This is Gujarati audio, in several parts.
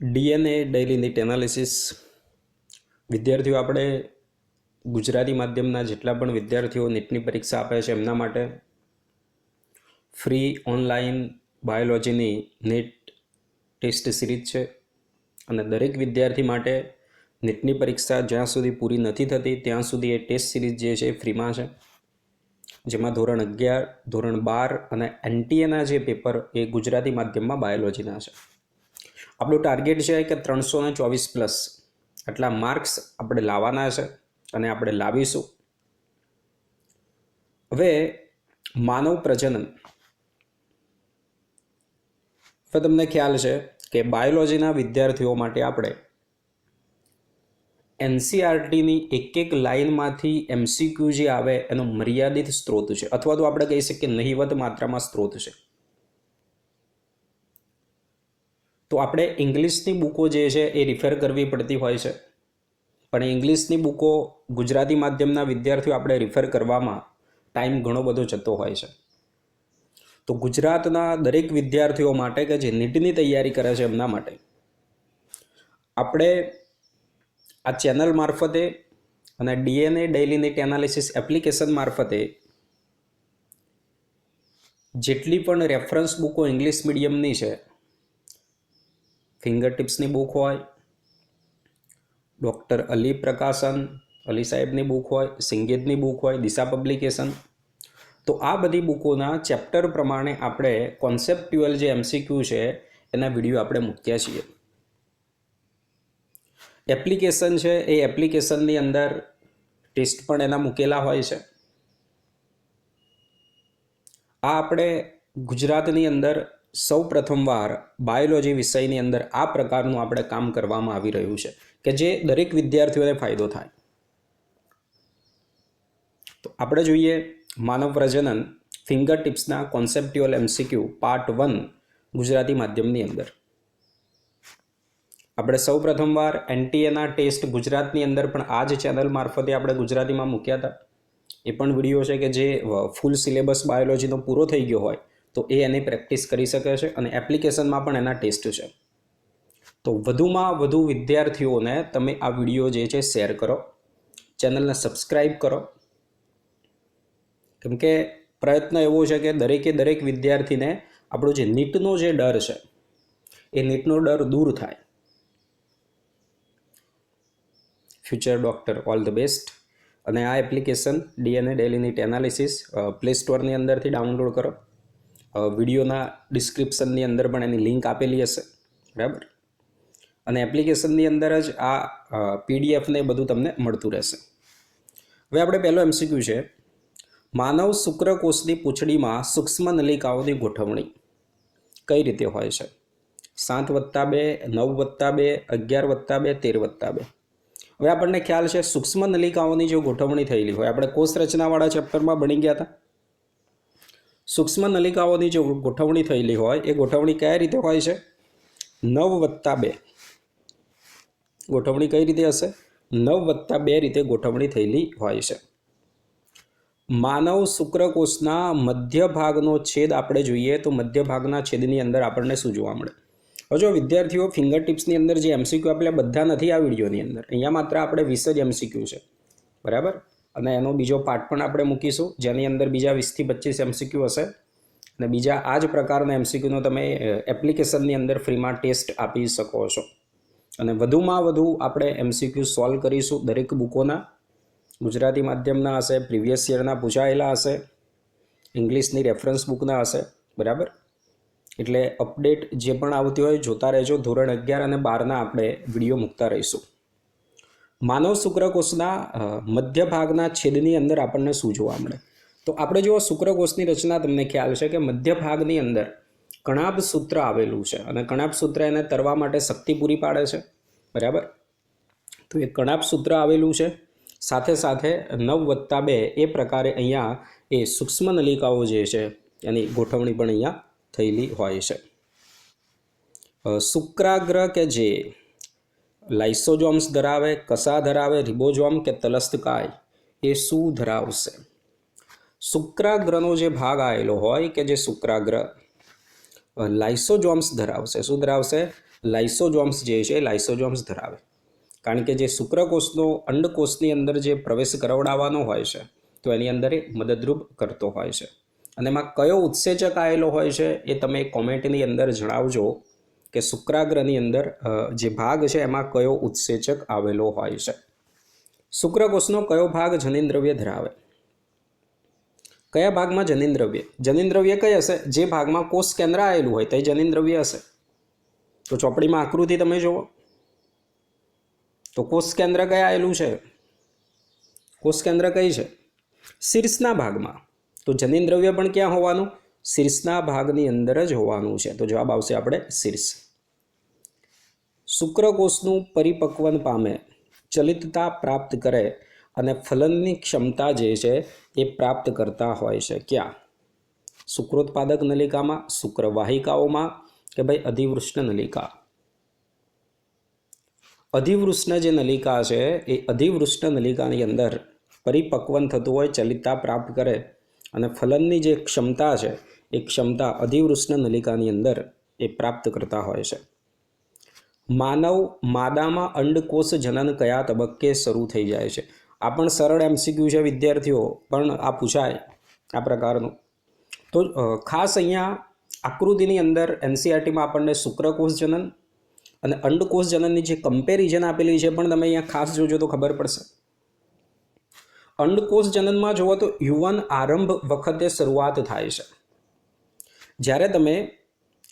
ડીએનએ ડેઇલી નીટ એનાલિસિસ વિદ્યાર્થીઓ, આપણે ગુજરાતી માધ્યમના જેટલા પણ વિદ્યાર્થીઓ નીટની પરીક્ષા આપે છે એમના માટે ફ્રી ઓનલાઈન બાયોલોજીની નીટ ટેસ્ટ સિરીઝ છે. અને દરેક વિદ્યાર્થી માટે નીટની પરીક્ષા જ્યાં સુધી પૂરી નથી થતી, ત્યાં સુધી એ ટેસ્ટ સિરીઝ જે છે એ ફ્રીમાં છે. જેમાં ધોરણ અગિયાર, ધોરણ બાર અને એનટીએના જે પેપર એ ગુજરાતી માધ્યમમાં બાયોલોજીના છે. આપણું ટાર્ગેટ છે કે ત્રણસો ને ચોવીસ પ્લસ આટલા માર્ક્સ આપણે લાવવાના છે અને આપણે લાવીશું. હવે માનવ પ્રજનન. હવે તમને ખ્યાલ છે કે બાયોલોજીના વિદ્યાર્થીઓ માટે આપણે એનસીઆરટીની એક એક લાઇનમાંથી એમસીક્યુ જે આવે એનો મર્યાદિત સ્ત્રોત છે. અથવા તો આપણે કહી શકીએ નહિવત માત્રામાં સ્ત્રોત છે. તો આપણે ઇંગ્લિશની બુકો જે છે એ રિફેર કરવી પડતી હોય છે. પણ ઇંગ્લિશની બુકો ગુજરાતી માધ્યમના વિદ્યાર્થીઓ આપણે રિફેર કરવામાં ટાઈમ ઘણો બધો જતો હોય છે. તો ગુજરાતના દરેક વિદ્યાર્થીઓ માટે કે જે નીટની તૈયારી કરે છે એમના માટે આપણે આ ચેનલ મારફતે અને DNA daily NEET analysis application મારફતે જેટલી પણ રેફરન્સ બુકો ઇંગ્લિશ મીડિયમની છે ફિંગર ટિપ્સની બુક હોય, ડૉક્ટર અલી પ્રકાશન, અલી સાહેબની બુક હોય, સિંગીતની બુક હોય, દિશા પબ્લિકેશન. તો આ બધી બુકોના ચેપ્ટર પ્રમાણે આપણે કોન્સેપ્ટ્યુઅલ જે એમસીક્યુ છે, એના વીડિયો આપણે મૂક્યા છીએ. એપ્લિકેશન છે, એ એપ્લિકેશનની અંદર ટેસ્ટ પણ એના મૂકેલા હોય છે. આ આપણે ગુજરાતની અંદર સૌ પ્રથમવાર બાયોલોજી વિષયની અંદર આ પ્રકારનું આપણે કામ કરવામાં આવી રહ્યું છે કે જે દરેક વિદ્યાર્થીઓને ફાયદો થાય. તો આપણે જોઈએ માનવ પ્રજનન finger ટિપ્સના conceptual MCQ part one Gujarati માધ્યમની અંદર. આપણે સૌ પ્રથમવાર એનટીએના ટેસ્ટ ગુજરાતની અંદર પણ આ જ ચેનલ મારફતે આપણે ગુજરાતીમાં મૂક્યા હતા. એ પણ વીડિયો છે કે જે ફૂલ સિલેબસ બાયોલોજીનો પૂરો થઈ ગયો હોય તો એ એની પ્રેક્ટિસ કરી શકે છે અને એપ્લિકેશનમાં પણ એના ટેસ્ટ છે. તો વધુમાં વધુ વિદ્યાર્થીઓને તમે આ વીડિયો જે છે શેર કરો, ચેનલને સબસ્ક્રાઈબ કરો. કેમ કે પ્રયત્ન એવો છે કે દરેકે દરેક વિદ્યાર્થીને આપણો જે નીટનો જે ડર છે, એ નીટનો ડર દૂર થાય. Future doctor all the best અને આ application DNA daily NEET analysis play સ્ટોરની અંદરથી ડાઉનલોડ કરો. વિડીયોના ડિસ્ક્રિપ્શનની અંદર પણ એની લિંક આપેલી હશે. બરાબર? અને એપ્લિકેશનની અંદર જ આ પીડીએફને બધું તમને મળતું રહેશે. હવે આપણે પહેલો એમસીક્યુ છે. માનવ શુક્રકોષની પૂંછડીમાં સૂક્ષ્મ નલિકાઓની ગોઠવણી કઈ રીતે હોય છે? સાત વત્તા બે, નવ વત્તા બે, અગિયાર વત્તા બે, તેર વત્તા બે. હવે આપણને ખ્યાલ છે, સૂક્ષ્મ નલિકાઓની જો ગોઠવણી થયેલી હોય, આપણે કોષ રચનાવાળા ચેપ્ટરમાં ભણી ગયા હતા. સૂક્ષ્મ નલિકાઓની જે ગોઠવણી થયેલી હોય, એ ગોઠવણી કયા રીતે હોય છે? નવ વત્તા બે. ગોઠવણી કઈ રીતે હશે? નવ વત્તા બે રીતે ગોઠવણી થયેલી હોય છે. માનવ શુક્રકોષના મધ્ય ભાગનો છેદ આપણે જોઈએ તો મધ્ય ભાગના છેદની અંદર આપણને શું જોવા મળે? હજુ વિદ્યાર્થીઓ ફિંગર ટિપ્સની અંદર જે એમસીક્યુ આપેલા બધા નથી આ વિડીયોની અંદર, અહીંયા માત્ર આપણે વીસ જ એમસીક્યુ છે. બરાબર? અને એનો બીજો પાર્ટ પણ આપણે મૂકીશું, જેની અંદર બીજા વીસથી પચીસ એમસીક્યુ હશે. અને બીજા આ જ પ્રકારના એમસીક્યુનો તમે એપ્લિકેશનની અંદર ફ્રીમાં ટેસ્ટ આપી શકો છો. અને વધુમાં વધુ આપણે એમસીક્યુ સોલ્વ કરીશું દરેક બુકોના. ગુજરાતી માધ્યમના હશે પ્રીવિયસ યરના પૂછાયેલા હશે. ઇંગ્લિશની રેફરન્સ બુકના હશે, બરાબર? એટલે અપડેટ જે પણ આવતી હોય, જોતા રહેજો. ધોરણ અગિયાર અને બારના આપણે વીડિયો મૂકતા રહીશું. માનવ શુક્રકોષના મધ્ય ભાગના છેદની અંદર આપણને શું જોવા મળે? તો આપણે જો શુક્રકોષની રચના તમને ખ્યાલ છે કે મધ્ય ભાગની અંદર કણાબ સૂત્ર આવેલું છે અને કણાબ સૂત્ર એને તરવા માટે શક્તિ પૂરી પાડે છે. બરાબર? તો એ કણાબ સૂત્ર આવેલું છે. સાથે સાથે નવ વત્તા બે એ પ્રકારે અહીંયા એ સૂક્ષ્મ નલિકાઓ જે છે એની ગોઠવણી પણ અહીંયા થયેલી હોય છે. શુક્રાગ્ર કે જે લાઇસોજોમ્સ ધરાવે, કસા ધરાવે રિબોજોમ કે તલસ્તકાય એ શું ધરાવશે? શુક્રાગ્રહનો જે ભાગ આવેલો હોય કે જે શુક્રાગ્રહ લાઇસોજોમ્સ ધરાવશે. શું ધરાવશે? લાઇસોજોમ્સ જે છે એ લાઇસોજોમ્સ ધરાવે. કારણ કે જે શુક્રકોષનો અંડકોષની અંદર જે પ્રવેશ કરાવડાવવાનો હોય છે, તો એની અંદર એ મદદરૂપ કરતો હોય છે. અને એમાં કયો ઉત્સેચક આવેલો હોય છે એ તમે કોમેન્ટની અંદર જણાવજો. કે શુક્રાગ્રની અંદર જે ભાગ છે એમાં કયો ઉત્સેચક આવેલો હોય છે? શુક્રકોષનો કયો ભાગ જનીન્દ્રવ્ય ધરાવે? કયા ભાગમાં જનીન્દ્રવ્ય? જનીન્દ્રવ્ય કઈ હશે? જે ભાગમાં કોષ કેન્દ્ર આવેલું હોય તે જનીન્દ્રવ્ય હશે. તો ચોપડીમાં આકૃતિ તમે જુઓ. તો કોષ કેન્દ્ર કયા આવેલું છે? કોષ કેન્દ્ર કઈ છે? શીર્ષના ભાગમાં. તો જનીનદ્રવ્ય પણ ક્યાં હોવાનું? શીર્ષના ભાગની અંદર જ હોવાનું છે. તો જવાબ આવશે આપણે શીર્ષ. શુક્રકોષનું પરિપક્વન પામે, ચલિતતા પ્રાપ્ત કરે અને ફલનની ક્ષમતા જે છે એ પ્રાપ્ત કરતા હોય છે. ક્યાં? શુક્રોત્પાદક નલિકામાં, શુક્રવાહિકાઓમાં કે ભાઈ અધિવૃષ્ણ નલિકા? અધિવૃષ્ણ જે નલિકા છે એ અધિવૃષ્ણ નલિકાની અંદર પરિપક્વન થતું હોય, ચલિતતા પ્રાપ્ત કરે અને ફલનની જે ક્ષમતા છે એ ક્ષમતા અધિવૃષ્ણ નલિકાની અંદર એ પ્રાપ્ત કરતા હોય છે. માનવ માદામાં અંડકોષ જનન કયા તબક્કે શરૂ થઈ જાય છે? આ પણ સરળ એમસીક્યુ છે વિદ્યાર્થીઓ, પણ આ પૂછાય આ પ્રકારનું. તો ખાસ અહીંયા આકૃતિની અંદર એનસીઆરટીમાં આપણને શુક્રકોષ જનન અને અંડકોષ જનનની જે કમ્પેરિઝન આપેલી છે પણ તમે અહીંયા ખાસ જોજો તો ખબર પડશે. અંડકોષ જનનમાં જુઓ તો યુવાન આરંભ વખતે શરૂઆત થાય છે. જ્યારે તમે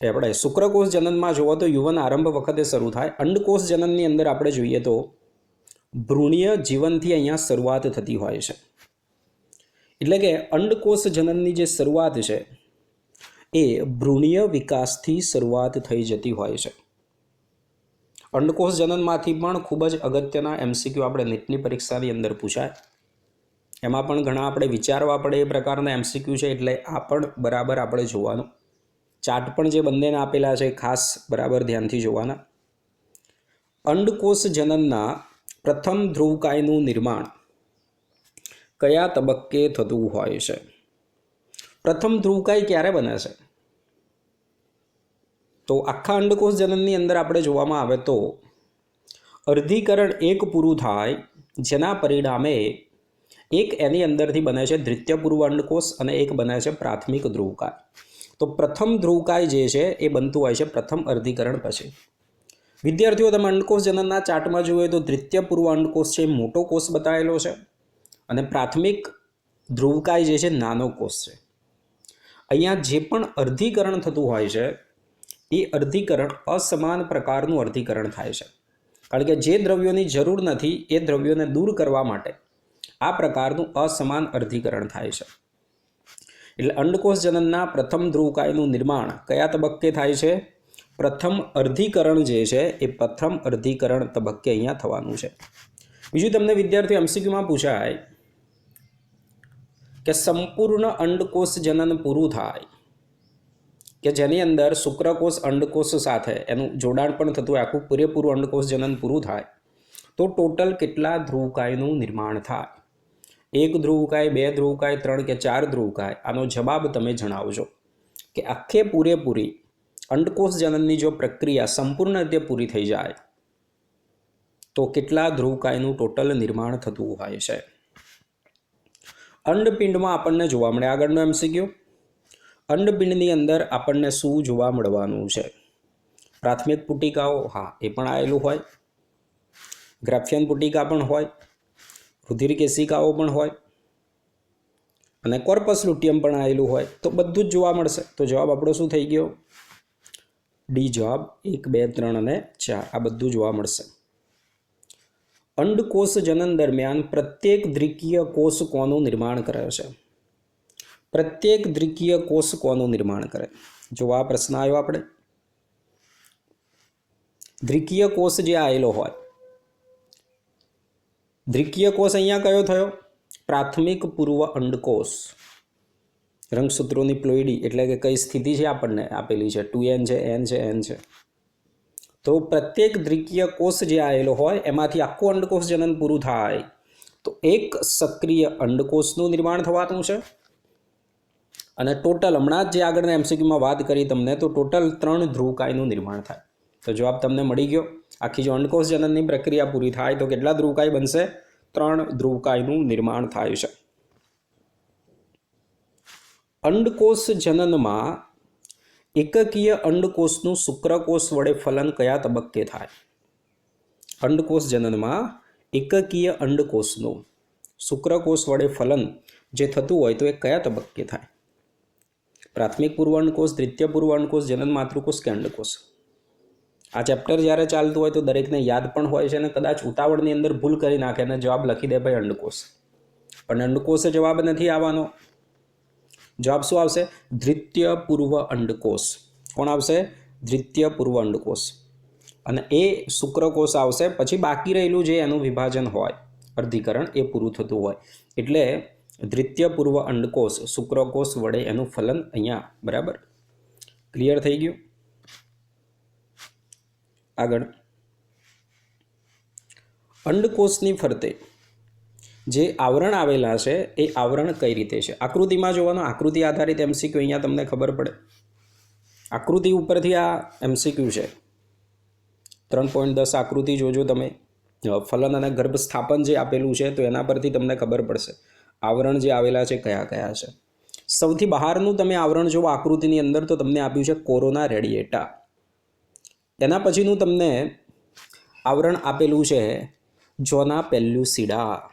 આપણે શુક્રકોષ જનનમાં જુઓ તો યુવાન આરંભ વખતે શરૂ થાય. અંડકોષ જનનની અંદર આપણે જોઈએ તો ભ્રૂણીય જીવનથી અહીંયા શરૂઆત થતી હોય છે. એટલે કે અંડકોષ જનનની જે શરૂઆત છે, એ ભ્રૂણીય વિકાસથી શરૂઆત થઈ જતી હોય છે. અંડકોષ જનનમાંથી પણ ખૂબ જ અગત્યના એમસીક્યુ આપણે નીટની પરીક્ષાની અંદર પૂછાય. એમાં પણ ઘણા આપણે વિચારવા પડે એ પ્રકારના એમસીક્યુ છે, એટલે આ પણ બરાબર આપણે જોવાનું. ચાર્ટ પણ જે બંનેને આપેલા છે ખાસ બરાબર ધ્યાનથી જોવાના. અંડકોષ જનનના પ્રથમ ધ્રુવકાયનું નિર્માણ કયા તબક્કે થતું હોય છે? પ્રથમ ધ્રુવકાય ક્યારે બને છે? તો આખા અંડકોષ જનનની અંદર આપણે જોવામાં આવે તો અર્ધીકરણ એક પૂરું થાય, જેના પરિણામે એક એની અંદરથી બને છે દ્વિતીય પૂર્વ અંડકોષ અને એક બને છે પ્રાથમિક ધ્રુવકાય. તો પ્રથમ ધ્રુવકાય જે છે એ બનતું હોય છે પ્રથમ અર્ધીકરણ પછી. વિદ્યાર્થીઓ, તમે અંડકોષ જનનના ચાર્ટમાં જોઈએ તો દ્વિતીય પૂર્વ અંડકોષ છે મોટો કોષ બતાવેલો છે અને પ્રાથમિક ધ્રુવકાય જે છે નાનો કોષ છે. અહીંયા જે પણ અર્ધીકરણ થતું હોય છે એ અર્ધીકરણ અસમાન પ્રકારનું અર્ધીકરણ થાય છે. કારણ કે જે દ્રવ્યોની જરૂર નથી એ દ્રવ્યોને દૂર કરવા માટે આ પ્રકારનું અસમાન અર્ધીકરણ થાય છે. એટલે અંડકોષ જનનના પ્રથમ ધ્રુવકાયનું નિર્માણ કયા તબક્કે થાય છે? પ્રથમ અર્ધીકરણ જે છે એ પ્રથમ અર્ધીકરણ તબક્કે અહીંયા થવાનું છે. બીજું તમને વિદ્યાર્થી એમસીક્યુમાં પૂછાય કે સંપૂર્ણ અંડકોષ જનન પૂરું થાય કે જેની અંદર શુક્રકોષ અંડકોષ સાથે એનું જોડાણ પણ થતું હોય, આખું પૂરેપૂરું અંડકોષ જનન પૂરું થાય, તો ટોટલ કેટલા ધ્રુવકાયનું નિર્માણ થાય? એક ધ્રુવકાય બે ધ્રુવકાય ત્રણ કે ચાર ધ્રુવકાય આનો જવાબ તમે જણાવજો. કે આખે પૂરેપૂરી અંડકોષ જનનની જો પ્રક્રિયા સંપૂર્ણ રીતે પૂરી થઈ જાય, તો કેટલા ધ્રુવકાયનું ટોટલ નિર્માણ થતું હોય છે? અંડપિંડમાં આપણને જોવા મળે આગળનો એમસીક્યુ અંડપિંડની અંદર આપણને શું જોવા મળવાનું છે? પ્રાથમિક પુટિકાઓ, હા, એ પણ આવેલું હોય. ગ્રાફિયન પુટિકા પણ હોય. રુધિર કેસિકાઓ પણ હોય અને કોર્પસ લુટિયમ પણ આવેલું હોય, તો બધું જ જોવા મળશે. તો જવાબ આપણો શું થઈ ગયો? ડી જવાબ એક, બે, ત્રણ અને ચાર. આ બધું જોવા મળશે. અંડકોષ જનન દરમિયાન પ્રત્યેક દ્વિકીય કોષ કોનું નિર્માણ કરે છે? પ્રત્યેક દ્વિકીય કોષ કોનું નિર્માણ કરે? જો આ પ્રશ્ન આવ્યો આપણે. દ્વિકીય કોષ જે આવેલો હોય દ્વિકીય કોષ અહીંયા કયો થયો? પ્રાથમિક પૂર્વ અંડકોષ. રંગસૂત્રોની પ્લોઇડી એટલે કે કઈ સ્થિતિ છે આપણને આપેલી છે? ટુ એન છે એન છે એન છે. તો પ્રત્યેક દ્વિકીય કોષ જે આવેલો હોય, એમાંથી આખું અંડકોષ જનન પૂરું થાય. તો એક સક્રિય અંડકોષનું નિર્માણ થવાનું છે. અને ટોટલ, હમણાં જ જે આગળના એમસીક્યુમાં વાત કરી તમને, તો ટોટલ ત્રણ ધ્રુવકાયનું નિર્માણ થાય. તો જવાબ તમને મળી ગયો. આખી જો અંડકોષ જનનની પ્રક્રિયા પૂરી થાય તો કેટલા ધ્રુવકાય બનશે? ત્રણ ધ્રુવકાયનું નિર્માણ થાય છે. અંડકોષ જનનમાં એકકીય અંડકોષનું શુક્રકોષ વડે ફલન કયા તબક્કે થાય? અંડકોષ જનનમાં એકકીય અંડકોષનું શુક્રકોષ વડે ફલન જે થતું હોય તો એ કયા તબક્કે થાય? પ્રાથમિક પૂર્વ અંડકોષ દ્વિતીય પૂર્વ અંડકોષ જનન માતૃકોષ કે અંડકોષ? આ ચેપ્ટર જ્યારે ચાલતું હોય તો દરેકને યાદ પણ હોય છે અને કદાચ ઉતાવળની અંદર ભૂલ કરી નાખે અને જવાબ લખી દે ભાઈ અંડકોષ. પણ અંડકોષે જવાબ નથી આવવાનો. જવાબ શું આવશે? દ્વિતીય પૂર્વ અંડકોષ. કોણ આવશે? દ્વિતીય પૂર્વ અંડકોષ. અને એ શુક્રકોષ આવશે, પછી બાકી રહેલું જે એનું વિભાજન હોય, અર્ધીકરણ, એ પૂરું થતું હોય. એટલે દ્વિતીય પૂર્વ અંડકોષ, શુક્રકોષ વડે એનું ફલન અહીંયા બરાબર ક્લિયર થઈ ગયું. આગળ. અંડકોષની ફરતે જે આવરણ આવેલા છે, એ આવરણ કઈ રીતે છે? આકૃતિમાં જોવાનો, આકૃતિ આધારિત એમસીક્યુ અહીંયા તમને ખબર પડે. આકૃતિ ઉપરથી આ એમસીક્યુ છે. ત્રણ પોઈન્ટ દસ આકૃતિ જોજો તમે. ફલન અને ગર્ભ સ્થાપન જે આપેલું છે, તો એના પરથી તમને ખબર પડશે. આવરણ જે આવેલા છે, કયા કયા છે? સૌથી બહારનું તમે આવરણ જો આકૃતિની અંદર, તો તમને આપ્યું છે કોરોના રેડિયેટા એના પછીનું તમને આવરણ આપેલું છે જોના પેલ્યુસિડા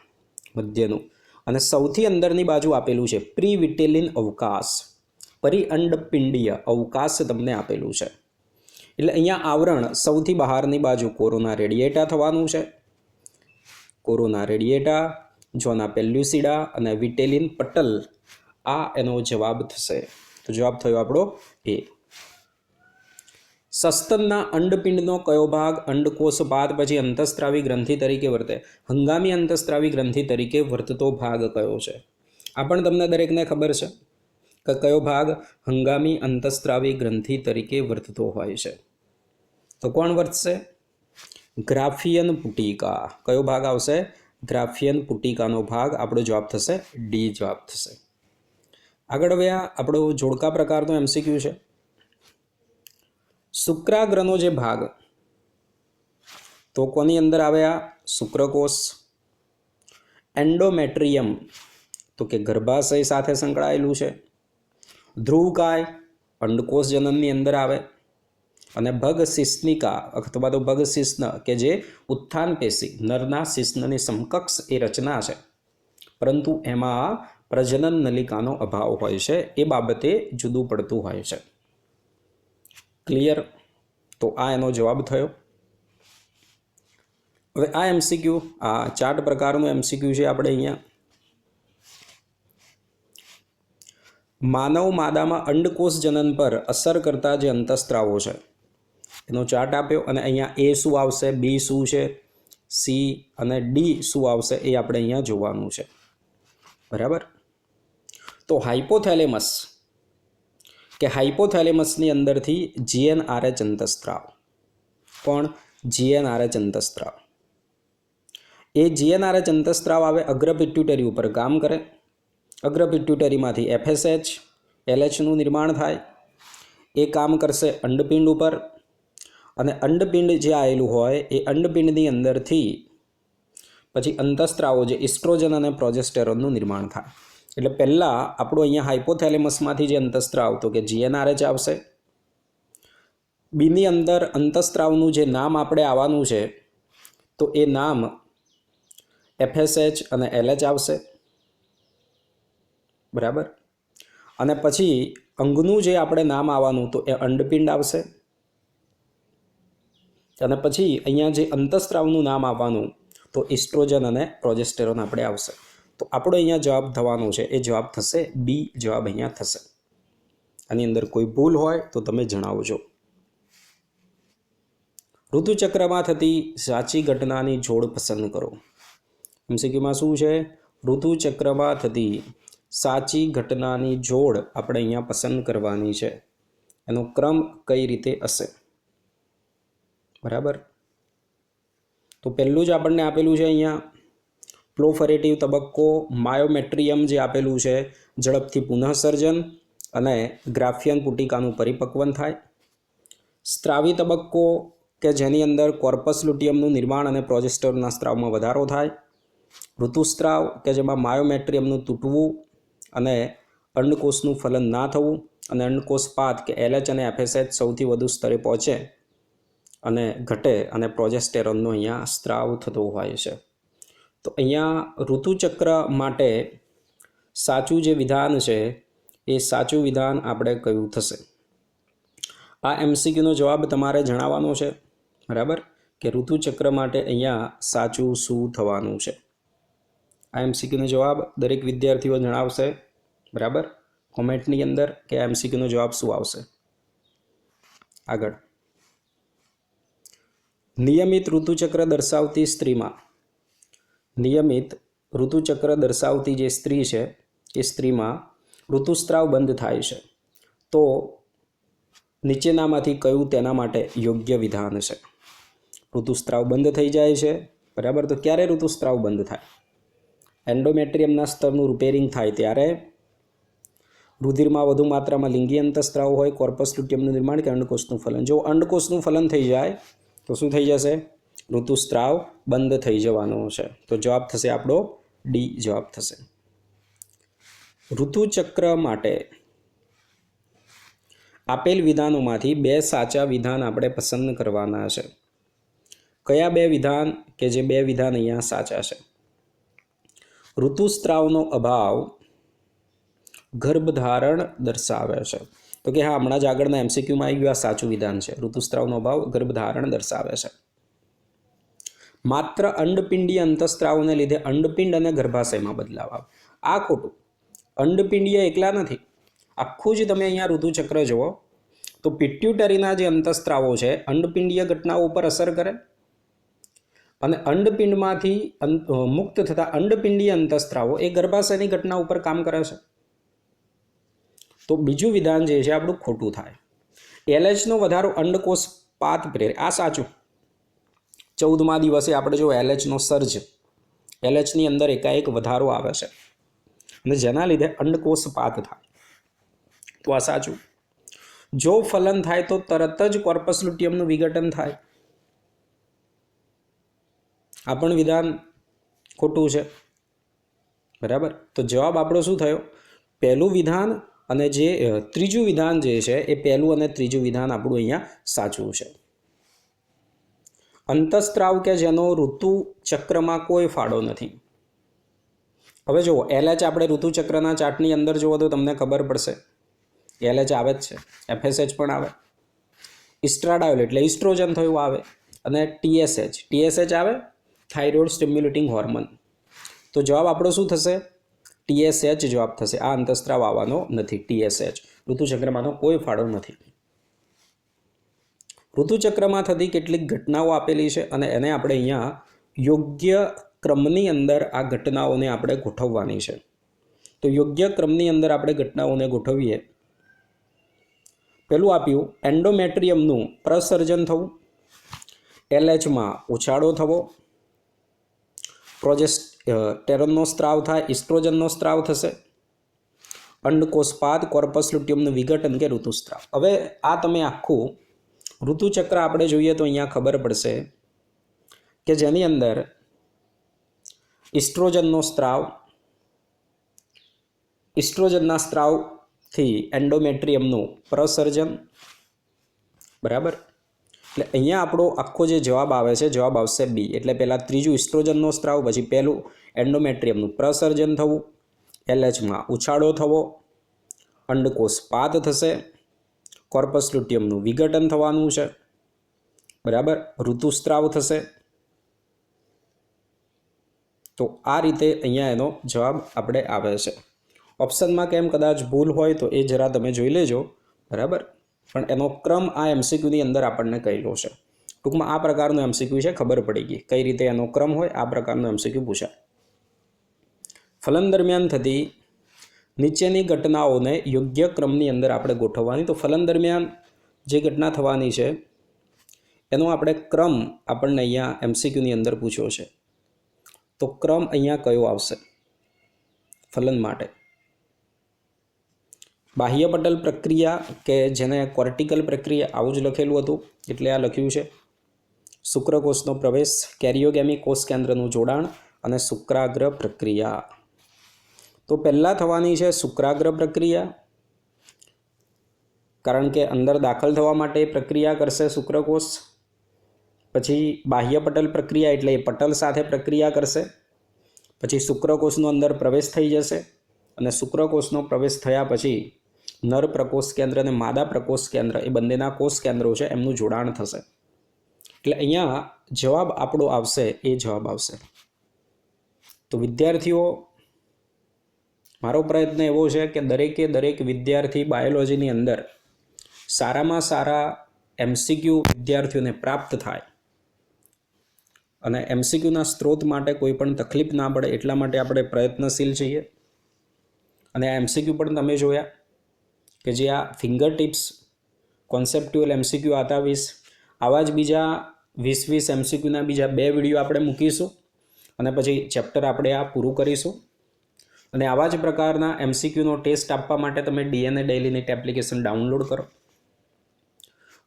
મધ્યનું. અને સૌથી અંદરની બાજુ આપેલું છે પ્રી વિટેલિન અવકાશ, પરિઅંડપિંડીય અવકાશ તમને આપેલું છે. એટલે અહીંયા આવરણ સૌથી બહારની બાજુ કોરોના રેડિયેટા થવાનું છે. કોરોના રેડિયેટા જોના પેલ્યુસીડા અને વિટેલિન પટલ. આ એનો જવાબ થશે. તો જવાબ થયો આપણો એ. સસ્તનના અંડપિંડનો કયો ભાગ અંડકોષ બાદ પછી અંતઃસ્ત્રાવી ગ્રંથિ તરીકે વર્તે? હંગામી અંતસ્ત્રાવી ગ્રંથિ તરીકે વર્તતો ભાગ કયો છે? આ પણ તમને દરેકને ખબર છે કે કયો ભાગ હંગામી અંતઃસ્ત્રાવી ગ્રંથિ તરીકે વર્તતો હોય છે. તો કોણ વર્તશે? ગ્રાફિયન પુટિકા. કયો ભાગ આવશે? ગ્રાફિયન પુટિકાનો ભાગ. આપણો જવાબ થશે, ડી જવાબ થશે. આગળ હવે આપણો જોડકા પ્રકારનો એમસીક્યુ છે. શુક્રાગ્રનો જે ભાગ તો કોની અંદર આવે આ શુક્રકોષ, એન્ડોમેટ્રિયમ, તો કે ગર્ભાશય સાથે સંકળાયેલું છે. ધ્રુવકાય અંડકોષ જનનની અંદર આવે. અને ભગ શિસ્નિકા અથવા તો ભગ કે જે ઉત્થાન પેશી, નરના શિસ્નની સમકક્ષ એ રચના છે. પરંતુ એમાં પ્રજનન નલિકાનો અભાવ હોય છે, એ બાબતે જુદું પડતું હોય છે. ક્લિયર તો આ એનો જવાબ થયો. હવે આ એમસીક્યુ આ ચાર્ટ પ્રકારનું એમસીક્યુ છે આપણે અહીંયા. માનવ માદામાં અંડકોષ જનન પર અસર કરતા જે અંતસ્ત્રાવો છે, એનો ચાર્ટ આપ્યો અને અહીંયા એ શું આવશે બી શું છે સી અને ડી શું આવશે એ આપણે અહીંયા જોવાનું છે. બરાબર? તો હાઇપોથેલેમસ કે હાઇપોથેલેમસની અંદરથી જીએનઆરએચ અંતસ્ત્રાવ. પણ જીએનઆરએચ અંતસ્ત્રાવ. એ જીએનઆરએચ અંતસ્ત્રાવ આવે અગ્રપિટ્યુટરી ઉપર કામ કરે. અગ્રપિટ્યુટરીમાંથી એફએસએચ, એલએચનું નિર્માણ થાય. એ કામ કરશે અંડપિંડ ઉપર. અને અંડપિંડ જે આવેલું હોય એ અંડપિંડની અંદરથી પછી અંતસ્ત્રાવો જે ઇસ્ટ્રોજન અને પ્રોજેસ્ટેરોનનું નિર્માણ થાય. એટલે પહેલાં આપણું અહીંયા હાઇપોથેલેમસમાંથી જે અંતસ્ત્રાવ તો કે જીએનઆરએચ આવશે. બીની અંદર અંતસ્ત્રાવનું જે નામ આપણે આવવાનું છે, તો એ નામ એફએસએચ અને એલએચ આવશે. બરાબર? અને પછી અંગનું જે આપણે નામ આવવાનું, તો એ અંડપિંડ આવશે. અને પછી અહીંયા જે અંતસ્ત્રાવનું નામ આવવાનું, તો ઇસ્ટ્રોજન અને પ્રોજેસ્ટેરોન આપણે આવશે. તો આપણો અહીંયા જવાબ થવાનો છે. એ જવાબ થશે, બી જવાબ અહીંયા થશે. આની અંદર કોઈ ભૂલ હોય તો તમે જણાવજો. ઋતુચક્રમાં થતી સાચી ઘટનાની જોડ પસંદ કરો. એમસીક્યુમાં શું છે? ઋતુચક્રમાં થતી સાચી ઘટનાની જોડ આપણે અહીંયા પસંદ કરવાની છે. એનો ક્રમ કઈ રીતે હશે? બરાબર? તો પહેલું જ આપણને આપેલું છે અહીંયા પ્લોફરેટિવ તબક્કો, માયોમેટ્રિયમ જે આપેલું છે, ઝડપથી પુનઃસર્જન અને ગ્રાફિયન પુટિકાનું પરિપક્વન થાય. સ્ત્રાવી તબક્કો કે જેની અંદર કોર્પસ લુટિયમનું નિર્માણ અને પ્રોજેસ્ટરના સ્ત્રાવમાં વધારો થાય. ઋતુસ્ત્રાવ કે જેમાં માયોમેટ્રિયમનું તૂટવું અને અંડકોષનું ફલન ના થવું અને અંડકોષ પાત કે એલએચ અને એફએસએચ સૌથી વધુ સ્તરે પહોંચે અને ઘટે અને પ્રોજેસ્ટેરોનનો અહીંયા સ્ત્રાવ થતો હોય છે. તો અહીંયા ઋતુચક્ર માટે સાચું જે વિધાન છે, એ સાચું વિધાન આપણે કયું થશે? આ એમસીક્યુનો જવાબ તમારે જણાવવાનો છે, બરાબર? કે ઋતુચક્ર માટે અહીંયા સાચું શું થવાનું છે? આ એમસીક્યુનો જવાબ દરેક વિદ્યાર્થીઓ જણાવશે, બરાબર? કોમેન્ટની અંદર કે એમસીક્યુનો જવાબ શું આવશે? આગળ. નિયમિત ઋતુચક્ર દર્શાવતી સ્ત્રીમાં નિયમિત ઋતુચક્ર દર્શાવતી જે સ્ત્રી છે, એ સ્ત્રીમાં ઋતુસ્ત્રાવ બંધ થાય છે. તો નીચેનામાંથી કયું તેના માટે યોગ્ય વિધાન છે? ઋતુસ્ત્રાવ બંધ થઈ જાય છે, બરાબર? તો ક્યારે ઋતુસ્ત્રાવ બંધ થાય? એન્ડોમેટ્રિયમના સ્તરનું રિપેરિંગ થાય ત્યારે? રુધિરમાં વધુ માત્રામાં લિંગી અંતસ્ત્રાવ હોય, કોર્પસ લ્યુટિયમનું નિર્માણ કે અંડકોષનું ફલન? જો અંડકોષનું ફલન થઈ જાય, તો શું થઈ જશે? ઋતુસ્ત્રાવ બંધ થઈ જવાનો છે. તો જવાબ થશે આપણો ડી, જવાબ થશે. ઋતુચક્ર માટે આપેલ વિધાનોમાંથી બે સાચા વિધાન આપણે પસંદ કરવાના છે. કયા બે વિધાન કે જે બે વિધાન અહીંયા સાચા છે? ઋતુસ્ત્રાવનો અભાવ ગર્ભધારણ દર્શાવે છે. તો કે હા, હમણાં જ આગળના એમસીક્યુમાં આવી ગયું આ સાચું વિધાન છે. ઋતુસ્ત્રાવનો અભાવ ગર્ભધારણ દર્શાવે છે. માત્ર અંડપિંડીય અંતઃસ્ત્રાવોને લીધે અંડપિંડ અને ગર્ભાશયમાં બદલાવ આવે. આ ખોટું. અંડપિંડીય એકલા નથી. આખું જ તમે અહીંયા ઋતુચક્ર જુઓ. તો પિટ્યુટરીના જે અંતસ્ત્રાવો છે, અંડપિંડીય ઘટનાઓ ઉપર અસર કરે? અને અંડપિંડમાંથી મુક્ત થતા અંડપિંડીય અંતસ્ત્રાવો એ ગર્ભાશયની ઘટના ઉપર કામ કરે છે? તો બીજું વિધાન જે છે, આપણું ખોટું થાય. એલએચનો વધારો અંડકોષ પાત પ્રેરે. આ સાચું. ચૌદમા દિવસે આપણે જો એલએચનો સર્જ, એલએચની અંદર એકાએક વધારો આવે છે. અને જેના લીધે અંડકોષ પાત થાય. તો આ સાચું. જો ફલન થાય તો તરત જ કોર્પસ લુટિયમનું વિઘટન થાય. આ પણ વિધાન ખોટું છે. બરાબર? તો જવાબ આપણો શું થયો? પહેલું વિધાન અને જે, ત્રીજું વિધાન જે છે, એ પહેલું અને ત્રીજું વિધાન આપણું અહીંયા સાચું છે. અંતસ્ત્રાવ કે જેનો ઋતુચક્રમાં કોઈ ફાળો નથી. હવે જુઓ એલએચ આપણે ઋતુચક્રના ચાર્ટની અંદર જુઓ તો તમને ખબર પડશે. એલએચ આવે જ છે એફએસએચ પણ આવે. ઇસ્ટ્રાડાયોલ એટલે ઇસ્ટ્રોજન થયું આવે અને ટીએસએચ ટીએસએચ આવે થાઇરોઇડ સ્ટિમ્યુલેટિંગ હોર્મોન તો જવાબ આપણો શું થશે? ટીએસએચ જવાબ થશે. આ અંતસ્ત્રાવ આવવાનો નથી ટીએસએચ ઋતુચક્રમાંનો કોઈ ફાળો નથી. ઋતુચક્રમાં થતી કેટલીક ઘટનાઓ આપેલી છે અને એને આપણે અહીંયા યોગ્ય ક્રમની અંદર આ ઘટનાઓને આપણે ગોઠવવાની છે. તો યોગ્ય ક્રમની અંદર આપણે ઘટનાઓને ગોઠવીએ. પેલું આપ્યું, એન્ડોમેટ્રિયમનું પ્રસર્જન થવું. એલએચમાં ઉછાળો થવો. પ્રોજેસ્ટ ટેરનનો સ્ત્રાવ થાય, ઇસ્ટ્રોજનનો સ્ત્રાવ થશે. અંડકોષપાદ કોર્પસ લ્યુટિયમનું વિઘટન કે ઋતુસ્ત્રાવ. હવે આ તમે આખું ઋતુચક્ર આપણે જોઈએ તો અહીંયા ખબર પડશે કે જેની અંદર ઇસ્ટ્રોજનનો સ્ત્રાવ, ઇસ્ટ્રોજનના સ્ત્રાવથી એન્ડોમેટ્રિયમનું પ્રસર્જન, બરાબર? એટલે અહીંયા આપણો આખો જે જવાબ આવે છે, જવાબ આવશે બી એટલે પહેલાં ત્રીજું ઇસ્ટ્રોજનનો સ્ત્રાવ, પછી પહેલું એન્ડોમેટ્રિયમનું પ્રસર્જન થવું એલએચમાં ઉછાળો થવો, અંડકોષ પાત થશે કોર્પસ લ્યુટિયમનું વિઘટન થવાનું છે. બરાબર? ઋતુસ્ત્રાવ થશે. તો આ રીતે અહીંયા એનો જવાબ આપણે આવે છે. ઓપ્શનમાં કેમ કદાચ ભૂલ હોય તો એ જરા તમે જોઈ લેજો. બરાબર? પણ એનો ક્રમ આ એમસીક્યુની અંદર આપણને કહેલો છે. ટૂંકમાં આ પ્રકારનું એમસીક્યુ છે, ખબર પડી ગઈ. કઈ રીતે એનો ક્રમ હોય, આ પ્રકારનું એમસીક્યુ પૂછાય. ફલન દરમિયાન થતી નીચેની ઘટનાઓને યોગ્ય ક્રમની અંદર આપણે ગોઠવવાની. તો ફલન દરમિયાન જે ઘટના થવાની છે, એનો આપણે ક્રમ આપણને અહીંયા એમસીક્યુની અંદર પૂછ્યો છે. તો ક્રમ અહીંયા કયો આવશે? ફલન માટે. બાહ્ય પટલ પ્રક્રિયા કે જેને કોર્ટિકલ પ્રક્રિયા આવું જ લખેલું હતું, એટલે આ લખ્યું છે. શુક્રકોષનો પ્રવેશ કેરિયોગેમી કોષ કેન્દ્રનું જોડાણ અને શુક્રાગ્ર પ્રક્રિયા. તો પહેલાં થવાની છે શુક્રાગ્ર પ્રક્રિયા. કારણ કે અંદર દાખલ થવા માટે પ્રક્રિયા કરશે શુક્રકોષ. પછી બાહ્ય પટલ પ્રક્રિયા એટલે એ પટલ સાથે પ્રક્રિયા કરશે. પછી શુક્રકોષનો અંદર પ્રવેશ થઈ જશે અને શુક્રકોષનો પ્રવેશ થયા પછી નર પ્રકોષ કેન્દ્ર અને માદા પ્રકોષ કેન્દ્ર એ બંનેના કોષ કેન્દ્રો છે એમનું જોડાણ થશે. એટલે અહીંયા જવાબ આપણો આવશે, એ જવાબ આવશે. તો વિદ્યાર્થીઓ મારો પ્રયત્ન એવો છે કે દરેકે દરેક વિદ્યાર્થી બાયોલોજીની અંદર સારામાં સારા એમસીક્યુ વિદ્યાર્થીઓને પ્રાપ્ત થાય અને એમસીક્યુના સ્ત્રોત માટે કોઈ પણ તકલીફ ના પડે એટલા માટે આપણે પ્રયત્નશીલ છીએ. અને આ એમસીક્યુ પણ તમે જોયા કે જે આ ફિંગર ટિપ્સ કોન્સેપ્ટ્યુઅલ એમસીક્યુ આતા વીસ આવા જ બીજા વીસ વીસ એમસીક્યુના બીજા બે વીડિયો આપણે મૂકીશું અને પછી ચેપ્ટર આપણે આ પૂરું કરીશું. અને આવા જ પ્રકારના એમસીક્યુનો ટેસ્ટ આપવા માટે તમે ડીએનએ ડેઇલીની એપ્લિકેશન ડાઉનલોડ કરો.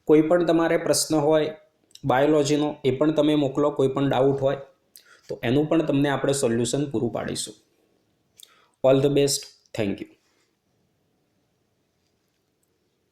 કોઈ પણ તમારે પ્રશ્ન હોય બાયોલોજીનો એ પણ તમે મોકલો, કોઈ પણ ડાઉટ હોય, તો એનું પણ તમને આપણે સોલ્યુશન પૂરું પાડીશું. All the best thank you